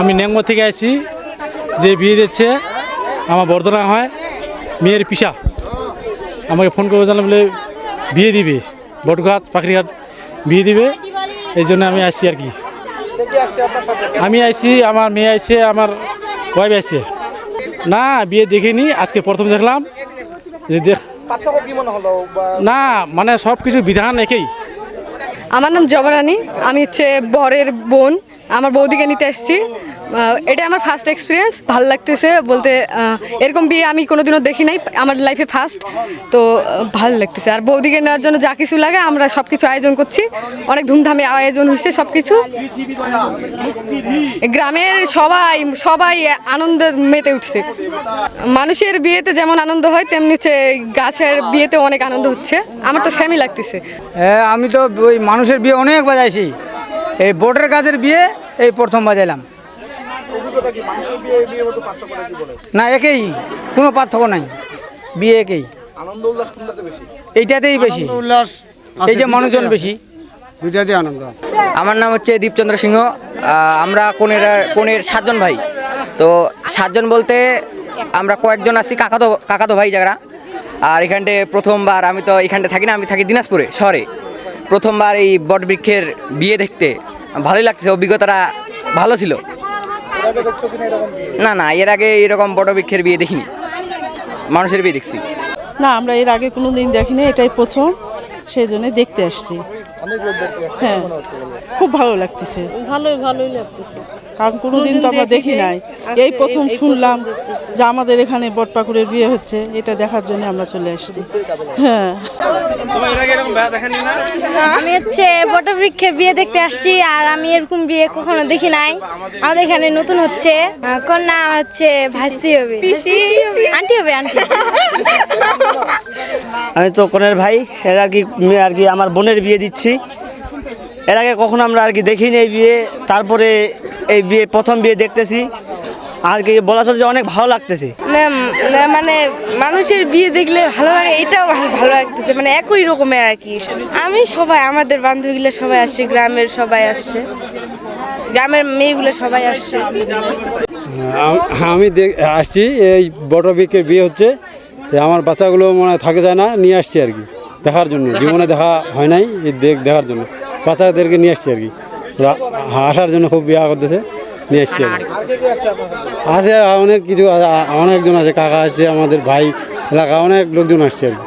আমি ন্যাংমো থেকে আসছি যে বিয়ে দিচ্ছে, আমার বর্ধনা হয়, মেয়ের পিসা। আমাকে ফোন করে জানলাম বলে বিয়ে দিবে, বটগাছ পাখিরঘাট বিয়ে দিবে, এই জন্য আমি আসছি আর কি। আমি আসছি আমার মেয়ে আসছে আমার ওয়াইফ আসছে না, বিয়ে দেখিনি, আজকে প্রথম দেখলাম। যে দেখ না মানে সব কিছু বিধান একই। আমার নাম জবরানি, আমি হচ্ছে বরের বোন। আমার বৌদিকে নিতে এসেছি। এটা আমার ফার্স্ট এক্সপিরিয়েন্স ভালো লাগতেছে বলতে এরকম বিয়ে আমি কোনোদিনও দেখি নাই। আমার লাইফে ফার্স্ট তো ভালো লাগতেছে। আর বৌদিকে নেওয়ার জন্য যা কিছু লাগে, আমরা সব কিছু আয়োজন করছি। অনেক ধুমধামে আয়োজন হয়েছে সব কিছু গ্রামের সবাই সবাই আনন্দ মেতে উঠছে। মানুষের বিয়েতে যেমন আনন্দ হয়, তেমনি হচ্ছে গাছের বিয়েতে অনেক আনন্দ হচ্ছে। আমার তো সেমই লাগতেছে। হ্যাঁ আমি তো ওই মানুষের বিয়ে অনেক বাজাইছি। এই বোর্ডের কাজের বিয়ে এই প্রথম বাজাইলাম। না একেই। কোনো পার্থক্য নাই। বিয়ে একেই। আনন্দ উল্লাস এইটাতেই বেশি। উল্লাস এই যে মানুষজন বেশি। দুইটাতে আনন্দ আছে। আমার নাম হচ্ছে দীপচন্দ্র সিংহ। আমরা কোনের কোনের সাতজন ভাই। তো সাতজন বলতে আমরা কয়েকজন আছি কাকাতো কাকাতো ভাই যারা আর এখানটে প্রথমবার আমি তো এখানটে থাকি না আমি থাকি দিনাজপুরে শহরে। প্রথমবার এই বটবৃক্ষের বিয়ে দেখতে। ভালোই লাগছে, অভিজ্ঞতাটা ভালো ছিল। না না, এর আগে এরকম বটবৃক্ষের বিয়ে দেখিনি। মানুষের বিয়ে দেখছি। না, আমরা এর আগে কোনো দিন দেখিনি, এটাই প্রথম। সেই জন্য দেখতে আসছি। হ্যাঁ। খুব ভালো লাগতেছে। ভালোই ভালোই লাগতেছে। কারণ কোনোদিন তো আমরা দেখি নাই। এই প্রথম শুনলাম যে আমাদের এখানে বটপাকুড়ের বিয়ে হচ্ছে এটা দেখার জন্য আমরা চলে আসছি। হ্যাঁ। আমি হচ্ছে বটবৃক্ষের বিয়ে দেখতে আসছি আর আমি এরকম বিয়ে কখনো দেখি নাই। আমাদের এখানে নতুন হচ্ছে কন্যা হচ্ছে ভাস্তি হবে। আন্টি হবে আন্টি আমি তো কনের ভাই এর আর কি আর কি আমার বোনের বিয়ে দিচ্ছি। এর আগে কখনো আমরা আর কি দেখিনি এই বিয়ে তারপরে এই বিয়ে প্রথম বিয়ে দেখতেছি। আর কি বলা চলে যে অনেক ভালো লাগতেছে। মানে মানুষের বিয়ে দেখলে ভালো লাগে এটাও ভালো লাগতেছে মানে একই রকমের আর কি। আমি সবাই আমাদের বান্ধবীগুলো সবাই আসছে গ্রামের সবাই আসছে। গ্রামের মেয়েগুলো সবাই আসছে। আমি দেখ- আসছি এই বটবিকের বিয়ে হচ্ছে। তো আমার বাচ্চাগুলো মনে থাকে যায় না নিয়ে আসছি আর কি দেখার জন্য। জীবনে দেখা হয় নাই এই দেখ দেখার জন্য। বাচ্চাদেরকে নিয়ে আসছি আর কি। আসার জন্য খুব বিয়া করতেছে নিয়ে আসছি আর? আসে অনেক কিছু অনেকজন আছে কাকা আসছে আমাদের ভাই এলাকা অনেক লোকজন আসছে আর কি।